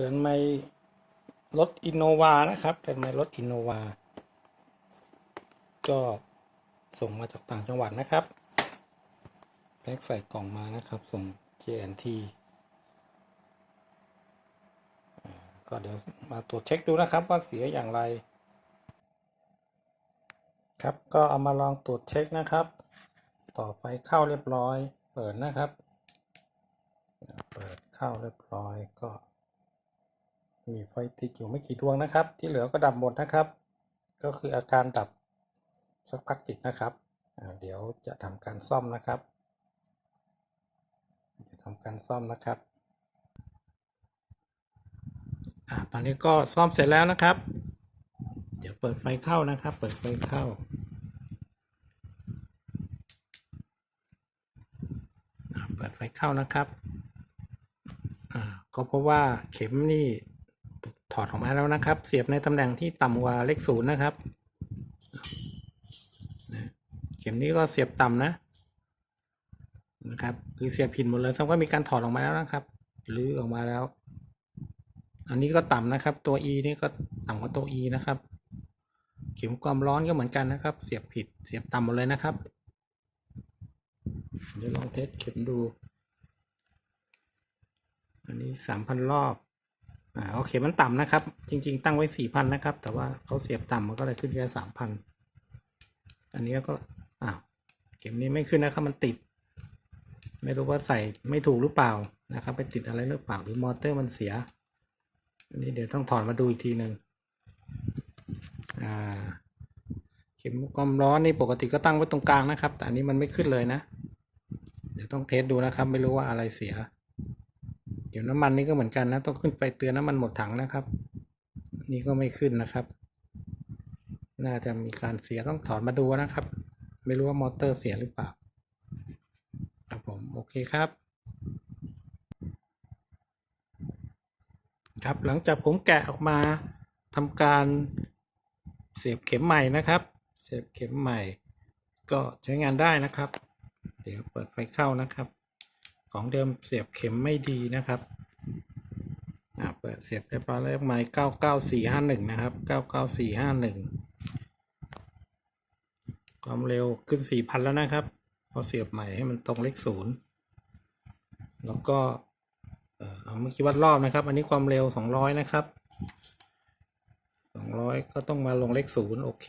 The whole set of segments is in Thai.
เดินไม่รถอินโนวานะครับเดินไม่รถอินโนวาก็ส่งมาจากต่างจังหวัดนะครับแพ็คใส่กล่องมานะครับ ส่ง JNT อ่าก็เดี๋ยวมาตรวจเช็คดูนะครับ ว่าเสียอย่างไร ครับก็เอามาลองตรวจเช็คนะครับ ต่อไฟเข้าเรียบร้อย เปิดนะครับ เปิดเข้าเรียบร้อยก็ มีไฟติดอยู่ไม่กี่ดวงนะครับ ที่เหลือก็ดับหมดนะครับ ก็คืออาการดับสักพักติดนะครับ เดี๋ยวจะทำการซ่อมนะครับ จะทำการซ่อมนะครับอ่าตอนนี้ก็ซ่อมเสร็จแล้วนะครับ เดี๋ยวเปิดไฟเข้านะครับ เปิดไฟเข้าเปิดไฟเข้านะครับ อ่า ก็เพราะว่าเข็มนี่ อดออกมาแล้วนะครับ เสียบในตำแหน่งที่ต่ำกว่าเลขศูนย์นะครับ เข็มนี้ก็เสียบต่ำนะนะครับคือเสียบผิดหมดเลยแสดงว่ามีการถอดออกมาแล้วนะครับหรือออกมาแล้ว อันนี้ก็ต่ำนะครับ ตัว e นี่ก็ต่ำกว่าตัว e นะครับ เข็มความร้อนก็เหมือนกันนะครับ เสียบผิดเสียบต่ำหมดเลยนะครับเดี๋ยวลองเทสเข็มดู อันนี้สามพันรอบ อ่าเอเข็มมันต่ำนะครับ จริง ๆ ตั้งไว้สี่พันนะครับ แต่ว่าเขาเสียบต่ำมันก็เลยขึ้นแค่สามพันอันนี้ก็อ้าวเข็มนี้ไม่ขึ้นนะครับมันติด ไม่รู้ว่าใส่ไม่ถูกหรือเปล่านะครับ ไปติดอะไรหรือเปล่าหรือมอเตอร์มันเสีย อันนี้เดี๋ยวต้องถอดมาดูอีกทีหนึ่งอ่าเข็มความร้อนนี่ปกติก็ตั้งไว้ตรงกลางนะครับ แต่อันนี้มันไม่ขึ้นเลยนะ เดี๋ยวต้องเทสดูนะครับ ไม่รู้ว่าอะไรเสีย เดี๋ยวน้ำมันนี่ก็เหมือนกันนะ ต้องขึ้นไปเตือนน้ำมันหมดถังนะครับ นี่ก็ไม่ขึ้นนะครับ น่าจะมีการเสียต้องถอดมาดูนะครับ ไม่รู้ว่ามอเตอร์เสียหรือเปล่า ครับผมโอเคครับ ครับหลังจากผมแกะออกมาทำการเสียบเข็มใหม่นะครับ เสียบเข็มใหม่ ก็ใช้งานได้นะครับ เดี๋ยวเปิดไฟเข้านะครับ ของเดิมเสียบเข็มไม่ดีนะครับอ่าเปิดเสียบเรียบร้อยแล้วไม้เก้าเก้าสี่ห้าหนึ่งนะครับเก้าเก้าสี่ห้าหนึ่งความเร็วขึ้นสี่พันแล้วนะครับ พอเสียบใหม่ให้มันตรงเลขศูนย์แล้วก็เอ่อเอาเมื่อกี้วัดรอบนะครับ อันนี้ความเร็วสองร้อยนะครับสองร้อยก็ต้องมาลงเลขศูนย์โอเค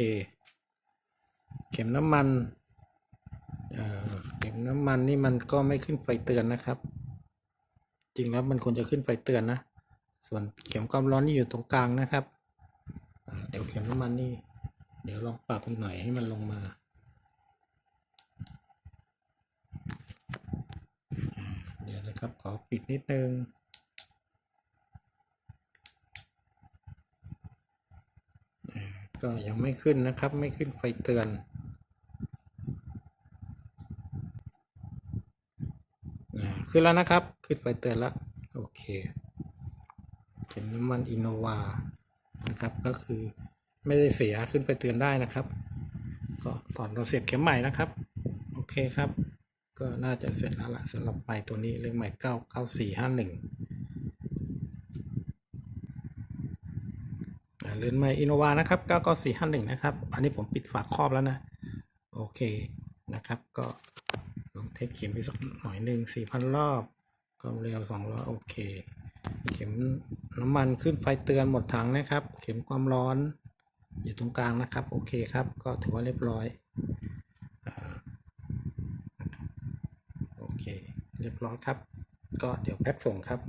เข็มน้ำมัน เออเข็มน้ำมันนี่มันก็ไม่ขึ้นไฟเตือนนะครับ จริงแล้วมันควรจะขึ้นไฟเตือนนะ ส่วนเข็มความร้อนนี่อยู่ตรงกลางนะครับ เดี๋ยวเข็มน้ำมันนี่ เดี๋ยวลองปรับอีกหน่อยให้มันลงมาเดี๋ยวนะครับขอปิดนิดนึงก็ยังไม่ขึ้นนะครับ ไม่ขึ้นไฟเตือน อ่า ขึ้นแล้วนะครับ ขึ้นไฟเตือนแล้ว โอเคเข็มน้ำมันอินโนวานะครับ ก็คือไม่ได้เสียขึ้นไปเตือนได้นะครับ ก็ถอดเราเสียบเข็มใหม่นะครับ โอเคครับ ก็น่าจะเสร็จแล้วล่ะสำหรับไม้ตัวนี้เรืองใหม่เก้าเก้าสี่ห้าหนึ่งเรือนใหม่อินโนวานะครับเก้าเก้าสี่ห้าหนึ่งนะครับ อันนี้ผมปิดฝาครอบแล้วนะ โอเคนะครับ ก็ เทสเข็มไปสักหน่อยหนึ่งสี่พันรอบความเร็วสองร้อยโอเค เข็มน้ำมันขึ้นไฟเตือนหมดถังนะครับ เข็มความร้อนอยู่ตรงกลางนะครับ โอเคครับ ก็ถือว่าเรียบร้อยอโอเค เรียบร้อยครับ ก็เดี๋ยวแพ็คส่งครับ